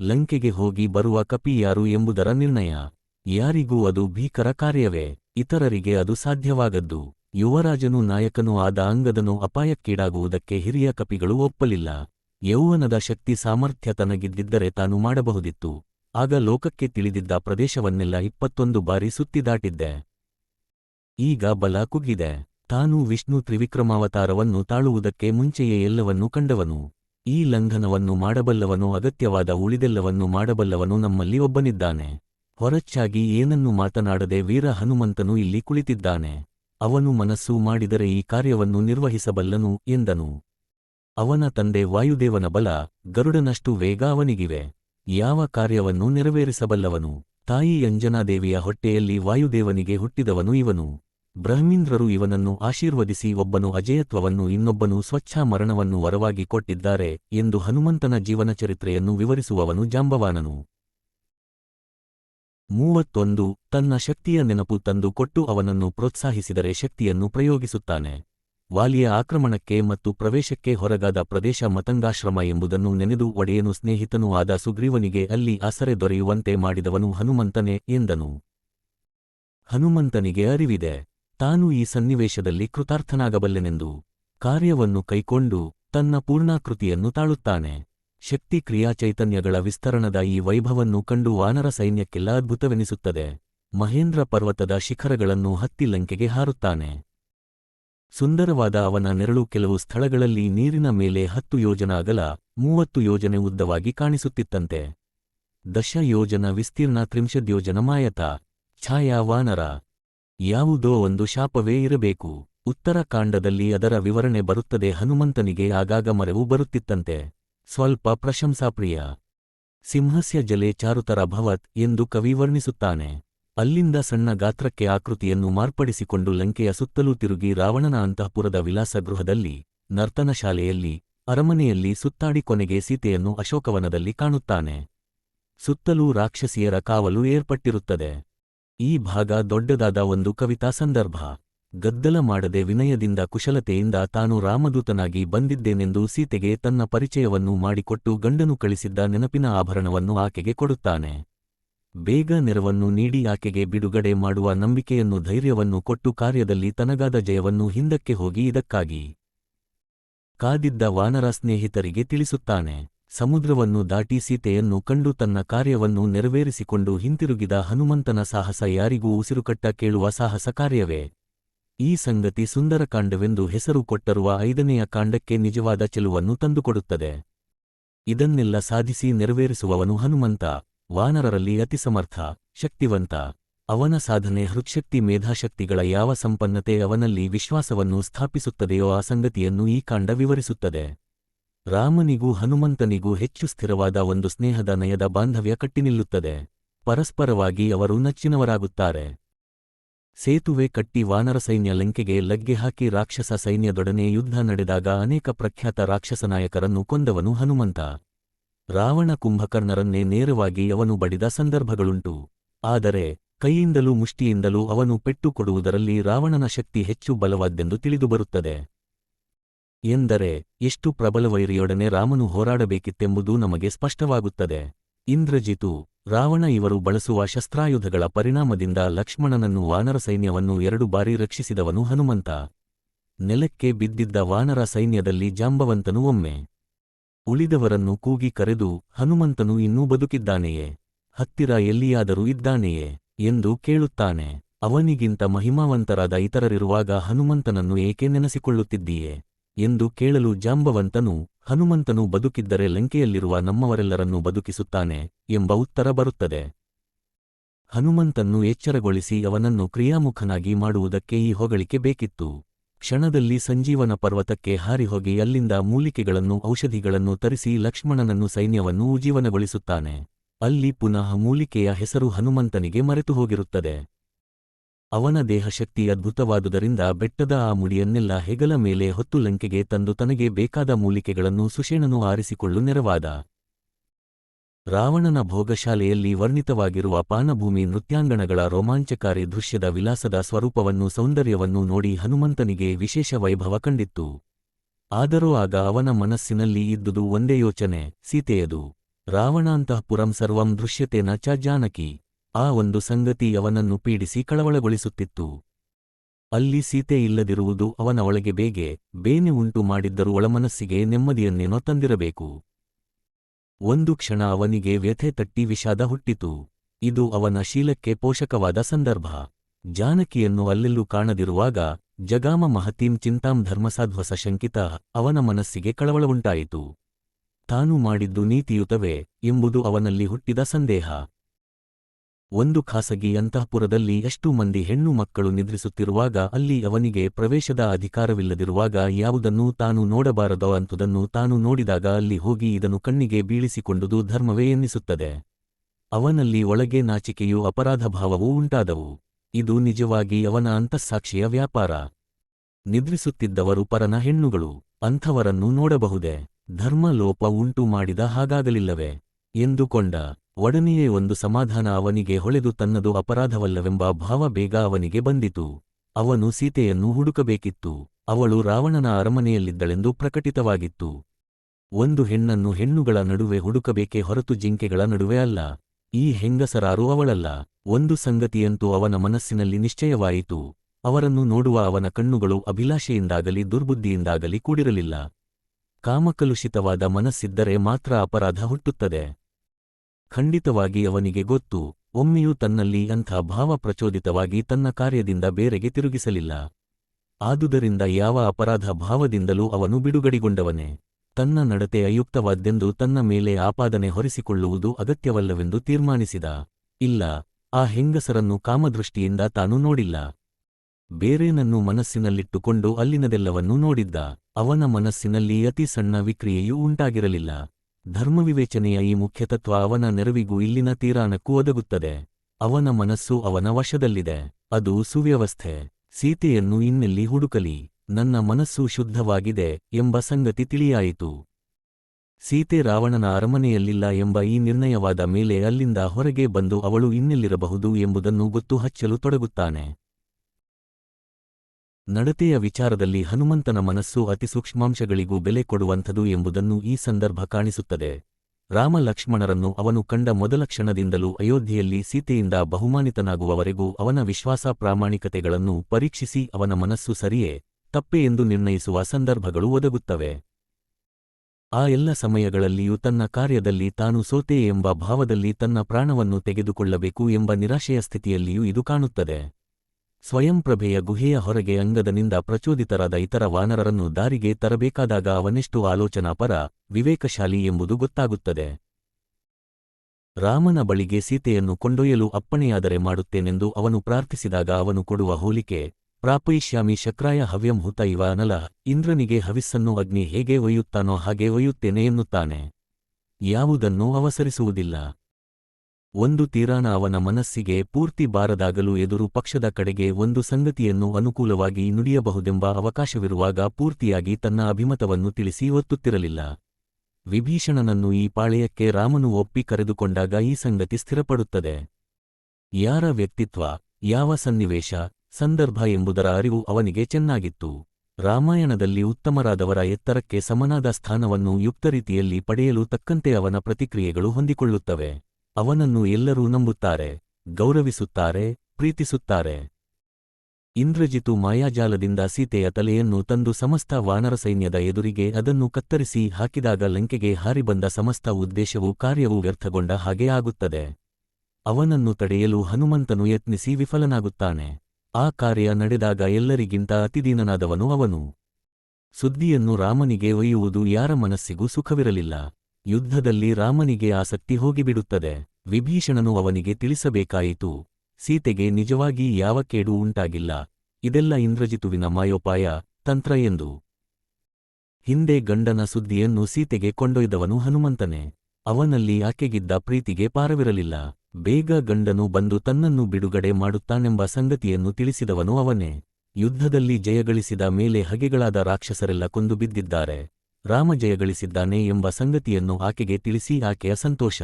ಲಂಕೆಗೆ ಹೋಗಿ ಬರುವ ಕಪಿ ಯಾರು ಎಂಬುದರ ನಿರ್ಣಯ. ಯಾರಿಗೂ ಅದು ಭೀಕರ ಕಾರ್ಯವೇ. ಇತರರಿಗೆ ಅದು ಸಾಧ್ಯವಾಗದ್ದು. ಯುವರಾಜನೂ ನಾಯಕನೂ ಆದ ಅಂಗದನು ಅಪಾಯಕ್ಕೀಡಾಗುವುದಕ್ಕೆ ಹಿರಿಯ ಕಪಿಗಳು ಒಪ್ಪಲಿಲ್ಲ. ಯೌವನದ ಶಕ್ತಿ ಸಾಮರ್ಥ್ಯ ತನಗಿದ್ದಿದ್ದರೆ ತಾನು ಮಾಡಬಹುದಿತ್ತು. ಆಗ ಲೋಕಕ್ಕೆ ತಿಳಿದಿದ್ದ ಪ್ರದೇಶವನ್ನೆಲ್ಲ ಇಪ್ಪತ್ತೊಂದು ಬಾರಿ ಸುತ್ತಿ ದಾಟಿದ್ದೆ. ಈಗ ಬಲ ಕುಗ್ಗಿದೆ. ತಾನು ವಿಷ್ಣು ತ್ರಿವಿಕ್ರಮಾವತಾರವನ್ನು ತಾಳುವುದಕ್ಕೆ ಮುಂಚೆಯೇ ಎಲ್ಲವನ್ನೂ ಕಂಡವನು. ಈ ಲಂಘನವನ್ನು ಮಾಡಬಲ್ಲವನು ಅಗತ್ಯವಾದ ಉಳಿದೆಲ್ಲವನ್ನು ಮಾಡಬಲ್ಲವನು ನಮ್ಮಲ್ಲಿ ಒಬ್ಬನಿದ್ದಾನೆ. ಹೊರಚ್ಚಾಗಿ ಏನನ್ನು ಮಾತನಾಡದೆ ವೀರ ಹನುಮಂತನು ಇಲ್ಲಿ ಕುಳಿತಿದ್ದಾನೆ. ಅವನು ಮನಸ್ಸು ಮಾಡಿದರೆ ಈ ಕಾರ್ಯವನ್ನು ನಿರ್ವಹಿಸಬಲ್ಲನು ಎಂದನು. ಅವನ ತಂದೆ ವಾಯುದೇವನ ಬಲ, ಗರುಡನಷ್ಟು ವೇಗ ಅವನಿಗಿವೆ. ಯಾವ ಕಾರ್ಯವನ್ನು ನೆರವೇರಿಸಬಲ್ಲವನು? ತಾಯಿ ಅಂಜನಾದೇವಿಯ ಹೊಟ್ಟೆಯಲ್ಲಿ ವಾಯುದೇವನಿಗೆ ಹುಟ್ಟಿದವನು ಇವನು. ಬ್ರಹ್ಮೀಂದ್ರರು ಇವನನ್ನು ಆಶೀರ್ವದಿಸಿ ಒಬ್ಬನು ಅಜೇಯತ್ವವನ್ನು ಇನ್ನೊಬ್ಬನು ಸ್ವಚ್ಛ ಮರಣವನ್ನು ವರವಾಗಿ ಕೊಟ್ಟಿದ್ದಾರೆ ಎಂದು ಹನುಮಂತನ ಜೀವನಚರಿತ್ರೆಯನ್ನು ವಿವರಿಸುವವನು ಜಾಂಬವಾನನು. ಮೂವತ್ತೊಂದು, ತನ್ನ ಶಕ್ತಿಯ ನೆನಪು ತಂದು ಕೊಟ್ಟು ಅವನನ್ನು ಪ್ರೋತ್ಸಾಹಿಸಿದರೆ ಶಕ್ತಿಯನ್ನು ಪ್ರಯೋಗಿಸುತ್ತಾನೆ. ವಾಲಿಯ ಆಕ್ರಮಣಕ್ಕೆ ಮತ್ತು ಪ್ರವೇಶಕ್ಕೆ ಹೊರಗಾದ ಪ್ರದೇಶ ಮತಂಗಾಶ್ರಮ ಎಂಬುದನ್ನು ನೆನೆದು ಒಡೆಯನು ಸ್ನೇಹಿತನೂ ಆದ ಸುಗ್ರೀವನಿಗೆ ಅಲ್ಲಿ ಆಸರೆ ದೊರೆಯುವಂತೆ ಮಾಡಿದವನು ಹನುಮಂತನೇ ಎಂದನು. ಹನುಮಂತನಿಗೆ ಅರಿವಿದೆ. ತಾನು ಈ ಸನ್ನಿವೇಶದಲ್ಲಿ ಕೃತಾರ್ಥನಾಗಬಲ್ಲೆನೆಂದು ಕಾರ್ಯವನ್ನು ಕೈಕೊಂಡು ತನ್ನ ಪೂರ್ಣಾಕೃತಿಯನ್ನು ತಾಳುತ್ತಾನೆ. ಶಕ್ತಿ ಕ್ರಿಯಾ ಚೈತನ್ಯಗಳ ವಿಸ್ತರಣದ ಈ ವೈಭವನ್ನು ಕಂಡು ವಾನರ ಸೈನ್ಯಕ್ಕೆಲ್ಲ ಅದ್ಭುತವೆನಿಸುತ್ತದೆ. ಮಹೇಂದ್ರ ಪರ್ವತದ ಶಿಖರಗಳನ್ನು ಹತ್ತಿ ಲಂಕೆಗೆ ಹಾರುತ್ತಾನೆ. ಸುಂದರವಾದ ಅವನ ನೆರಳು ಕೆಲವು ಸ್ಥಳಗಳಲ್ಲಿ ನೀರಿನ ಮೇಲೆ ಹತ್ತು ಯೋಜನ ಅಗಲ ಮೂವತ್ತು ಯೋಜನೆ ಉದ್ದವಾಗಿ ಕಾಣಿಸುತ್ತಿತ್ತಂತೆ. ದಶ ಯೋಜನ ವಿಸ್ತೀರ್ಣ ತ್ರಿಂಶದ್ಯೋಜನ ಮಾಯತ ಛಾಯಾ ವಾನರ ಯಾವುದೋ ಒಂದು ಶಾಪವೇ ಇರಬೇಕು. ಉತ್ತರಕಾಂಡದಲ್ಲಿ ಅದರ ವಿವರಣೆ ಬರುತ್ತದೆ. ಹನುಮಂತನಿಗೆ ಆಗಾಗ ಮರೆವು ಬರುತ್ತಿತ್ತಂತೆ. ಸ್ವಲ್ಪ ಪ್ರಶಂಸಾಪ್ರಿಯ ಸಿಂಹಸ್ಯ ಜಲೆ ಚಾರುತರ ಭವತ್ ಎಂದು ಕವಿ ವರ್ಣಿಸುತ್ತಾನೆ. ಅಲ್ಲಿಂದ ಸಣ್ಣ ಗಾತ್ರಕ್ಕೆ ಆಕೃತಿಯನ್ನು ಮಾರ್ಪಡಿಸಿಕೊಂಡು ಲಂಕೆಯ ಸುತ್ತಲೂ ತಿರುಗಿ ರಾವಣನ ಅಂತಃಪುರದ ವಿಲಾಸಗೃಹದಲ್ಲಿ, ನರ್ತನ ಶಾಲೆಯಲ್ಲಿ, ಅರಮನೆಯಲ್ಲಿ ಸುತ್ತಾಡಿ ಕೊನೆಗೆ ಸೀತೆಯನ್ನು ಅಶೋಕವನದಲ್ಲಿ ಕಾಣುತ್ತಾನೆ. ಸುತ್ತಲೂ ರಾಕ್ಷಸಿಯರ ಕಾವಲು ಏರ್ಪಟ್ಟಿರುತ್ತದೆ. ಈ ಭಾಗ ದೊಡ್ಡದಾದ ಒಂದು ಕವಿತಾ ಸಂದರ್ಭ. ಗದ್ದಲ ಮಾಡದೆ ವಿನಯದಿಂದ ಕುಶಲತೆಯಿಂದ ತಾನು ರಾಮದೂತನಾಗಿ ಬಂದಿದ್ದೇನೆಂದು ಸೀತೆಗೆ ತನ್ನ ಪರಿಚಯವನ್ನು ಮಾಡಿಕೊಟ್ಟು ಗಂಡನು ಕಳಿಸಿದ್ದ ನೆನಪಿನ ಆಭರಣವನ್ನು ಆಕೆಗೆ ಕೊಡುತ್ತಾನೆ. ಬೇಗ ನೆರವನ್ನು ನೀಡಿ ಆಕೆಗೆ ಬಿಡುಗಡೆ ಮಾಡುವ ನಂಬಿಕೆಯನ್ನು ಧೈರ್ಯವನ್ನು ಕೊಟ್ಟು ಕಾರ್ಯದಲ್ಲಿ ತನಗಾದ ಜಯವನ್ನು ಹಿಂದಕ್ಕೆ ಹೋಗಿ ಇದಕ್ಕಾಗಿ. ಕಾದಿದ್ದ ವಾನರ ಸ್ನೇಹಿತರಿಗೆ ತಿಳಿಸುತ್ತಾನೆ. ಸಮುದ್ರವನ್ನು ದಾಟಿ ಸೀತೆಯನ್ನು ಕಂಡು ತನ್ನ ಕಾರ್ಯವನ್ನು ನೆರವೇರಿಸಿಕೊಂಡು ಹಿಂತಿರುಗಿದ ಹನುಮಂತನ ಸಾಹಸ ಯಾರಿಗೂ ಉಸಿರುಕಟ್ಟ ಕೇಳುವ ಸಾಹಸ ಕಾರ್ಯವೇ. ಈ ಸಂಗತಿ ಸುಂದರಕಾಂಡವೆಂದು ಹೆಸರು ಕೊಟ್ಟರುವ ಐದನೆಯ ಕಾಂಡಕ್ಕೆ ನಿಜವಾದ ಚೆಲುವನ್ನು ತಂದುಕೊಡುತ್ತದೆ. ಇದನ್ನೆಲ್ಲ ಸಾಧಿಸಿ ನೆರವೇರಿಸುವವನು ಹನುಮಂತ, ವಾನರರಲ್ಲಿ ಅತಿಸಮರ್ಥ, ಶಕ್ತಿವಂತ. ಅವನ ಸಾಧನೆ ಹೃತ್ಶಕ್ತಿ ಮೇಧಾಶಕ್ತಿಗಳ ಯಾವ ಸಂಪನ್ನತೆ ಅವನಲ್ಲಿ ವಿಶ್ವಾಸವನ್ನು ಸ್ಥಾಪಿಸುತ್ತದೆಯೋ ಆ ಸಂಗತಿಯನ್ನು ಈ ಕಾಂಡ ವಿವರಿಸುತ್ತದೆ. ರಾಮನಿಗೂ ಹನುಮಂತನಿಗೂ ಹೆಚ್ಚು ಸ್ಥಿರವಾದ ಒಂದು ಸ್ನೇಹದ ನಯದ ಬಾಂಧವ್ಯ ಕಟ್ಟಿನಿಲ್ಲುತ್ತದೆ. ಪರಸ್ಪರವಾಗಿ ಅವರು ನಚ್ಚಿನವರಾಗುತ್ತಾರೆ. ಸೇತುವೆ ಕಟ್ಟಿ ವಾನರ ಸೈನ್ಯ ಲಂಕೆಗೆ ಲಗ್ಗೆ ಹಾಕಿ ರಾಕ್ಷಸ ಸೈನ್ಯದೊಡನೆ ಯುದ್ಧ ನಡೆದಾಗ ಅನೇಕ ಪ್ರಖ್ಯಾತ ರಾಕ್ಷಸ ನಾಯಕರನ್ನು ಕೊಂದವನು ಹನುಮಂತ. ರಾವಣ ಕುಂಭಕರ್ಣರನ್ನೇ ನೇರವಾಗಿ ಅವನು ಬಡಿದ ಸಂದರ್ಭಗಳುಂಟು. ಆದರೆ, ಕೈಯಿಂದಲೂ ಮುಷ್ಟಿಯಿಂದಲೂ ಅವನು ಪೆಟ್ಟು ಕೊಡುವುದರಲ್ಲಿ ರಾವಣನ ಶಕ್ತಿ ಹೆಚ್ಚು ಬಲವಾದ್ದೆಂದು ತಿಳಿದುಬರುತ್ತದೆ. ಎಂದರೆ ಎಷ್ಟು ಪ್ರಬಲವೈರಿಯೊಡನೆ ರಾಮನು ಹೋರಾಡಬೇಕಿತ್ತೆಂಬುದು ನಮಗೆ ಸ್ಪಷ್ಟವಾಗುತ್ತದೆ. ಇಂದ್ರಜಿತು, ರಾವಣ ಇವರು ಬಳಸುವ ಶಸ್ತ್ರಾಯುಧಗಳ ಪರಿಣಾಮದಿಂದ ಲಕ್ಷ್ಮಣನನ್ನು ವಾನರ ಸೈನ್ಯವನ್ನು ಎರಡು ಬಾರಿ ರಕ್ಷಿಸಿದವನು ಹನುಮಂತ. ನೆಲಕ್ಕೆ ಬಿದ್ದಿದ್ದ ವಾನರ ಸೈನ್ಯದಲ್ಲಿ ಜಾಂಬವಂತನು ಒಮ್ಮೆ. ಉಳಿದವರನ್ನು ಕೂಗಿ ಕರೆದು, ಹನುಮಂತನು ಇನ್ನೂ ಬದುಕಿದ್ದಾನೆಯೇ? ಹತ್ತಿರ ಎಲ್ಲಿಯಾದರೂ ಇದ್ದಾನೆಯೇ? ಎಂದು ಕೇಳುತ್ತಾನೆ. ಅವನಿಗಿಂತ ಮಹಿಮಾವಂತರಾದ ಇತರರಿರುವಾಗ ಹನುಮಂತನನ್ನು ಏಕೆ ನೆನೆಸಿಕೊಳ್ಳುತ್ತಿದ್ದೀಯೆ? ಎಂದು ಕೇಳಲು ಜಾಂಬವಂತನು, ಹನುಮಂತನು ಬದುಕಿದ್ದರೆ ಲಂಕೆಯಲ್ಲಿರುವ ನಮ್ಮವರೆಲ್ಲರನ್ನೂ ಬದುಕಿಸುತ್ತಾನೆ ಎಂಬ ಉತ್ತರ ಬರುತ್ತದೆ. ಹನುಮಂತನ್ನು ಎಚ್ಚರಗೊಳಿಸಿ ಅವನನ್ನು ಕ್ರಿಯಾಮುಖನಾಗಿ ಮಾಡುವುದಕ್ಕೆ ಈ ಹೊಗಳಿಕೆ ಬೇಕಿತ್ತು. ಕ್ಷಣದಲ್ಲಿ ಸಂಜೀವನ ಪರ್ವತಕ್ಕೆ ಹಾರಿಹೋಗಿ ಅಲ್ಲಿಂದ ಮೂಲಿಕೆಗಳನ್ನು, ಔಷಧಿಗಳನ್ನು ತರಿಸಿ ಲಕ್ಷ್ಮಣನನ್ನು ಸೈನ್ಯವನ್ನು ಉಜ್ಜೀವನಗೊಳಿಸುತ್ತಾನೆ. ಅಲ್ಲಿ ಪುನಃ ಮೂಲಿಕೆಯ ಹೆಸರು ಹನುಮಂತನಿಗೆ ಮರೆತು ಹೋಗಿರುತ್ತದೆ ಅವನ ದೇಹಶಕ್ತಿ ಅದ್ಭುತವಾದುದರಿಂದ ಬೆಟ್ಟದ ಆ ಮುಡಿಯನ್ನೆಲ್ಲ ಹೆಗಲ ಮೇಲೆ ಹೊತ್ತು ಲಂಕೆಗೆ ತಂದು ತನಗೆ ಬೇಕಾದ ಮೂಲಿಕೆಗಳನ್ನು ಸುಷೇಣನು ಆರಿಸಿಕೊಳ್ಳು ನೆರವಾದ. ರಾವಣನ ಭೋಗಶಾಲೆಯಲ್ಲಿ ವರ್ಣಿತವಾಗಿರುವ ಪಾನಭೂಮಿ ನೃತ್ಯಾಂಗಣಗಳ ರೋಮಾಂಚಕಾರಿ ದೃಶ್ಯದ ವಿಲಾಸದ ಸ್ವರೂಪವನ್ನು ಸೌಂದರ್ಯವನ್ನು ನೋಡಿ ಹನುಮಂತನಿಗೆ ವಿಶೇಷ ವೈಭವ ಕಂಡಿತ್ತು. ಆದರೂ ಆಗ ಅವನ ಮನಸ್ಸಿನಲ್ಲಿ ಇದ್ದುದು ಒಂದೇ ಯೋಚನೆ, ಸೀತೆಯದು. ರಾವಣಾಂತಃಪುರಂ ಸರ್ವಂ ದೃಶ್ಯತೆ ನ ಚ ಜಾನಕಿ. ಆ ಒಂದು ಸಂಗತಿ ಅವನನ್ನು ಪೀಡಿಸಿ ಕಳವಳಗೊಳಿಸುತ್ತಿತ್ತು. ಅಲ್ಲಿ ಸೀತೆ ಇಲ್ಲದಿರುವುದು ಅವನ ಒಳಗೆ ಬೇಗೆ, ಬೇನೆ ಉಂಟು ಮಾಡಿದ್ದರೂ ಒಳಮನಸ್ಸಿಗೆ ನೆಮ್ಮದಿಯನ್ನೇನೋ ತಂದಿರಬೇಕು. ಒಂದು ಕ್ಷಣ ಅವನಿಗೆ ವ್ಯಥೆ ತಟ್ಟಿ ವಿಷಾದ ಹುಟ್ಟಿತು. ಇದು ಅವನ ಶೀಲಕ್ಕೆ ಪೋಷಕವಾದ ಸಂದರ್ಭ. ಜಾನಕಿಯನ್ನು ಅಲ್ಲೆಲ್ಲೂ ಕಾಣದಿರುವಾಗ ಜಗಾಮ ಮಹತೀಂ ಚಿಂತಾಂ ಧರ್ಮಸಾಧ್ವಸ ಶಂಕಿತ ಅವನ ಮನಸ್ಸಿಗೆ ಕಳವಳವುಂಟಾಯಿತು. ತಾನು ಮಾಡಿದ್ದು ನೀತಿಯುತವೇ ಎಂಬುದು ಅವನಲ್ಲಿ ಹುಟ್ಟಿದ ಸಂದೇಹ. ಒಂದು ಖಾಸಗಿ ಅಂತಃಪುರದಲ್ಲಿ ಎಷ್ಟು ಮಂದಿ ಹೆಣ್ಣು ಮಕ್ಕಳು ನಿದ್ರಿಸುತ್ತಿರುವಾಗ ಅಲ್ಲಿ ಅವನಿಗೆ ಪ್ರವೇಶದ ಅಧಿಕಾರವಿಲ್ಲದಿರುವಾಗ ಯಾವುದನ್ನೂ ತಾನು ನೋಡಬಾರದೋ ಅಂಥದನ್ನು ತಾನು ನೋಡಿದಾಗ ಅಲ್ಲಿ ಹೋಗಿ ಇದನ್ನು ಕಣ್ಣಿಗೆ ಬೀಳಿಸಿಕೊಂಡುದು ಧರ್ಮವೇ ಎನ್ನಿಸುತ್ತದೆ. ಅವನಲ್ಲಿ ಒಳಗೆ ನಾಚಿಕೆಯೂ ಅಪರಾಧಭಾವವೂ ಉಂಟಾದವು. ಇದು ನಿಜವಾಗಿ ಅವನ ಅಂತಃಸಾಕ್ಷಿಯ ವ್ಯಾಪಾರ. ನಿದ್ರಿಸುತ್ತಿದ್ದವರು ಪರನ ಹೆಣ್ಣುಗಳು. ಅಂಥವರನ್ನು ನೋಡಬಹುದೇ? ಧರ್ಮಲೋಪ ಉಂಟು ಮಾಡಿದ ಹಾಗಾಗಲಿಲ್ಲವೇ? ಎಂದುಕೊಂಡ. ಒಡನೆಯೇ ಒಂದು ಸಮಾಧಾನ ಅವನಿಗೆ ಹೊಳೆದು ತನ್ನದು ಅಪರಾಧವಲ್ಲವೆಂಬ ಭಾವ ಬೇಗ ಅವನಿಗೆ ಬಂದಿತು. ಅವನು ಸೀತೆಯನ್ನು ಹುಡುಕಬೇಕಿತ್ತು. ಅವಳು ರಾವಣನ ಅರಮನೆಯಲ್ಲಿದ್ದಳೆಂದು ಪ್ರಕಟಿತವಾಗಿತ್ತು. ಒಂದು ಹೆಣ್ಣನ್ನು ಹೆಣ್ಣುಗಳ ನಡುವೆ ಹುಡುಕಬೇಕೇ ಹೊರತು ಜಿಂಕೆಗಳ ನಡುವೆ ಅಲ್ಲ. ಈ ಹೆಂಗಸರಾರು ಅವಳಲ್ಲ. ಒಂದು ಸಂಗತಿಯಂತೂ ಅವನ ಮನಸ್ಸಿನಲ್ಲಿ ನಿಶ್ಚಯವಾಯಿತು. ಅವರನ್ನು ನೋಡುವ ಅವನ ಕಣ್ಣುಗಳು ಅಭಿಲಾಷೆಯಿಂದಾಗಲಿ ದುರ್ಬುದ್ಧಿಯಿಂದಾಗಲಿ ಕೂಡಿರಲಿಲ್ಲ. ಕಾಮಕಲುಷಿತವಾದ ಮನಸ್ಸಿದ್ದರೆ ಮಾತ್ರ ಅಪರಾಧ ಹುಟ್ಟುತ್ತದೆ. ಖಂಡಿತವಾಗಿ ಅವನಿಗೆ ಗೊತ್ತು, ಒಮ್ಮೆಯೂ ತನ್ನಲ್ಲಿ ಅಂಥ ಭಾವ ಪ್ರಚೋದಿತವಾಗಿ ತನ್ನ ಕಾರ್ಯದಿಂದ ಬೇರೆಗೆ ತಿರುಗಿಸಲಿಲ್ಲ. ಆದುದರಿಂದ ಯಾವ ಅಪರಾಧ ಭಾವದಿಂದಲೂ ಅವನು ಬಿಡುಗಡೆಗೊಂಡವನೇ. ತನ್ನ ನಡತೆ ಅಯುಕ್ತವಾದ್ದೆಂದು ತನ್ನ ಮೇಲೆ ಆಪಾದನೆ ಹೊರಿಸಿಕೊಳ್ಳುವುದು ಅಗತ್ಯವಲ್ಲವೆಂದು ತೀರ್ಮಾನಿಸಿದ. ಇಲ್ಲ, ಆ ಹೆಂಗಸರನ್ನು ಕಾಮದೃಷ್ಟಿಯಿಂದ ತಾನು ನೋಡಿಲ್ಲ. ಬೇರೇನನ್ನು ಮನಸ್ಸಿನಲ್ಲಿಟ್ಟುಕೊಂಡು ಅಲ್ಲಿನದೆಲ್ಲವನ್ನೂ ನೋಡಿದ್ದ. ಅವನ ಮನಸ್ಸಿನಲ್ಲಿ ಅತಿ ಸಣ್ಣ ವಿಕ್ರಿಯೆಯೂ ಉಂಟಾಗಿರಲಿಲ್ಲ. ಧರ್ಮವಿವೇಚನೆಯ ಈ ಮುಖ್ಯತತ್ವ ಅವನ ನೆರವಿಗೂ ಇಲ್ಲಿನ ತೀರಾನಕ್ಕೂ ಒದಗುತ್ತದೆ. ಅವನ ಮನಸ್ಸು ಅವನ ವಶದಲ್ಲಿದೆ. ಅದು ಸುವ್ಯವಸ್ಥೆ. ಸೀತೆಯನ್ನು ಇನ್ನೆಲ್ಲಿ ಹುಡುಕಲಿ? ನನ್ನ ಮನಸ್ಸು ಶುದ್ಧವಾಗಿದೆ ಎಂಬ ಸಂಗತಿ ತಿಳಿಯಾಯಿತು. ಸೀತೆ ರಾವಣನ ಅರಮನೆಯಲ್ಲಿಲ್ಲ ಎಂಬ ಈ ನಿರ್ಣಯವಾದ ಮೇಲೆ ಅಲ್ಲಿಂದ ಹೊರಗೆ ಬಂದು ಅವಳು ಇನ್ನೆಲ್ಲಿರಬಹುದು ಎಂಬುದನ್ನು ಗೊತ್ತು ಹಚ್ಚಲು ತೊಡಗುತ್ತಾನೆ. ನಡತೆಯ ವಿಚಾರದಲ್ಲಿ ಹನುಮಂತನ ಮನಸ್ಸು ಅತಿಸೂಕ್ಷ್ಮಾಂಶಗಳಿಗೂ ಬೆಲೆ ಕೊಡುವಂಥದು ಎಂಬುದನ್ನು ಈ ಸಂದರ್ಭ ಕಾಣಿಸುತ್ತದೆ. ರಾಮ ಲಕ್ಷ್ಮಣರನ್ನು ಅವನು ಕಂಡ ಮೊದಲ ಕ್ಷಣದಿಂದಲೂ ಅಯೋಧ್ಯೆಯಲ್ಲಿ ಸೀತೆಯಿಂದ ಬಹುಮಾನಿತನಾಗುವವರೆಗೂ ಅವನ ವಿಶ್ವಾಸ ಪ್ರಾಮಾಣಿಕತೆಗಳನ್ನು ಪರೀಕ್ಷಿಸಿ ಅವನ ಮನಸ್ಸು ಸರಿಯೇ, ತಪ್ಪೆ ಎಂದು ನಿರ್ಣಯಿಸುವ ಸಂದರ್ಭಗಳು ಒದಗುತ್ತವೆ. ಆ ಎಲ್ಲ ಸಮಯಗಳಲ್ಲಿಯೂ ತನ್ನ ಕಾರ್ಯದಲ್ಲಿ ತಾನು ಸೋತೆ ಎಂಬ ಭಾವದಲ್ಲಿ ತನ್ನ ಪ್ರಾಣವನ್ನು ತೆಗೆದುಕೊಳ್ಳಬೇಕು ಎಂಬ ನಿರಾಶೆಯ ಸ್ಥಿತಿಯಲ್ಲಿಯೂ ಇದು ಕಾಣುತ್ತದೆ. ಸ್ವಯಂಪ್ರಭೆಯ ಗುಹೆಯ ಹೊರಗೆ ಅಂಗದನಿಂದ ಪ್ರಚೋದಿತರಾದ ಇತರ ವಾನರರನ್ನು ದಾರಿಗೆ ತರಬೇಕಾದಾಗ ಅವನೆಷ್ಟು ಆಲೋಚನಾಪರ, ವಿವೇಕಶಾಲಿ ಎಂಬುದು ಗೊತ್ತಾಗುತ್ತದೆ. ರಾಮನ ಬಳಿಗೆ ಸೀತೆಯನ್ನು ಕೊಂಡೊಯ್ಯಲು ಅಪ್ಪಣೆಯಾದರೆ ಮಾಡುತ್ತೇನೆಂದು ಅವನು ಪ್ರಾರ್ಥಿಸಿದಾಗ ಅವನು ಕೊಡುವ ಹೋಲಿಕೆ ಪ್ರಾಪಯಿಷ್ಯಾಮಿ ಶಕ್ರಾಯ ಹವ್ಯಂ ಹುತ ಇವ ಅನಲ, ಇಂದ್ರನಿಗೆ ಹವಿಸ್ಸನ್ನು ಅಗ್ನಿ ಹೇಗೆ ಒಯ್ಯುತ್ತಾನೋ ಹಾಗೆ ಒಯ್ಯುತ್ತೇನೆ ಎನ್ನುತ್ತಾನೆ. ಯಾವುದನ್ನೂ ಅವಸರಿಸುವುದಿಲ್ಲ. ಒಂದು ತೀರಾನ ಅವನ ಮನಸ್ಸಿಗೆ ಪೂರ್ತಿ ಬಾರದಾಗಲೂ ಎದುರು ಪಕ್ಷದ ಕಡೆಗೆ ಒಂದು ಸಂಗತಿಯನ್ನು ಅನುಕೂಲವಾಗಿ ನುಡಿಯಬಹುದೆಂಬ ಅವಕಾಶವಿರುವಾಗ ಪೂರ್ತಿಯಾಗಿ ತನ್ನ ಅಭಿಮತವನ್ನು ತಿಳಿಸಿ ಒತ್ತುತ್ತಿರಲಿಲ್ಲ. ವಿಭೀಷಣನನ್ನು ಈ ಪಾಳೆಯಕ್ಕೆ ರಾಮನು ಒಪ್ಪಿ ಕರೆದುಕೊಂಡಾಗ ಈ ಸಂಗತಿ ಸ್ಥಿರಪಡುತ್ತದೆ. ಯಾರ ವ್ಯಕ್ತಿತ್ವ, ಯಾವ ಸನ್ನಿವೇಶ, ಸಂದರ್ಭ ಎಂಬುದರ ಅರಿವು ಅವನಿಗೆ ಚೆನ್ನಾಗಿತ್ತು. ರಾಮಾಯಣದಲ್ಲಿ ಉತ್ತಮರಾದವರ ಎತ್ತರಕ್ಕೆ ಸಮನಾದ ಸ್ಥಾನವನ್ನು ಯುಕ್ತ ರೀತಿಯಲ್ಲಿ ಪಡೆಯಲು ತಕ್ಕಂತೆ ಅವನ ಪ್ರತಿಕ್ರಿಯೆಗಳು ಹೊಂದಿಕೊಳ್ಳುತ್ತವೆ. ಅವನನ್ನು ಎಲ್ಲರೂ ನಂಬುತ್ತಾರೆ, ಗೌರವಿಸುತ್ತಾರೆ, ಪ್ರೀತಿಸುತ್ತಾರೆ. ಇಂದ್ರಜಿತು ಮಾಯಾಜಾಲದಿಂದ ಸೀತೆಯ ತಲೆಯನ್ನು ತಂದು ಸಮಸ್ತ ವಾನರ ಸೈನ್ಯದ ಎದುರಿಗೆ ಅದನ್ನು ಕತ್ತರಿಸಿ ಹಾಕಿದಾಗ ಲಂಕೆಗೆ ಹಾರಿಬಂದ ಸಮಸ್ತ ಉದ್ದೇಶವು ಕಾರ್ಯವು ವ್ಯರ್ಥಗೊಂಡ ಹಾಗೆ ಆಗುತ್ತದೆ. ಅವನನ್ನು ತಡೆಯಲು ಹನುಮಂತನು ಯತ್ನಿಸಿ ವಿಫಲನಾಗುತ್ತಾನೆ. ಆ ಕಾರ್ಯ ನಡೆದಾಗ ಎಲ್ಲರಿಗಿಂತ ಅತಿದೀನನಾದವನು ಅವನು. ಸುದ್ದಿಯನ್ನು ರಾಮನಿಗೆ ಒಯ್ಯುವುದು ಯಾರ ಮನಸ್ಸಿಗೂ ಸುಖವಿರಲಿಲ್ಲ. ಯುದ್ಧದಲ್ಲಿ ರಾಮನಿಗೆ ಆಸಕ್ತಿ ಹೋಗಿಬಿಡುತ್ತದೆ. ವಿಭೀಷಣನು ಅವನಿಗೆ ತಿಳಿಸಬೇಕಾಯಿತು, ಸೀತೆಗೆ ನಿಜವಾಗಿ ಯಾವ ಕೇಡು ಉಂಟಾಗಿಲ್ಲ. ಇದೆಲ್ಲ ಇಂದ್ರಜಿತುವಿನ ಮಾಯೋಪಾಯ ತಂತ್ರ ಎಂದು. ಹಿಂದೆ ಗಂಡನ ಸುದ್ದಿಯನ್ನು ಸೀತೆಗೆ ಕೊಂಡೊಯ್ದವನು ಹನುಮಂತನೇ. ಅವನಲ್ಲಿ ಆಕೆಗಿದ್ದ ಪ್ರೀತಿಗೆ ಪಾರವಿರಲಿಲ್ಲ. ಬೇಗ ಗಂಡನು ಬಂದು ತನ್ನನ್ನು ಬಿಡುಗಡೆ ಮಾಡುತ್ತಾನೆಂಬ ಸಂಗತಿಯನ್ನು ತಿಳಿಸಿದವನು ಅವನೇ. ಯುದ್ಧದಲ್ಲಿ ಜಯಗಳಿಸಿದ ಮೇಲೆ ಹಗೆಗಳಾದ ರಾಕ್ಷಸರೆಲ್ಲ ಕೊಂದು ಬಿದ್ದಿದ್ದಾರೆ. ರಾಮ ಜಯಗಳಿಸಿದ್ದಾನೆ ಎಂಬ ಸಂಗತಿಯನ್ನು ಆಕೆಗೆ ತಿಳಿಸಿ ಆಕೆಯ ಸಂತೋಷ.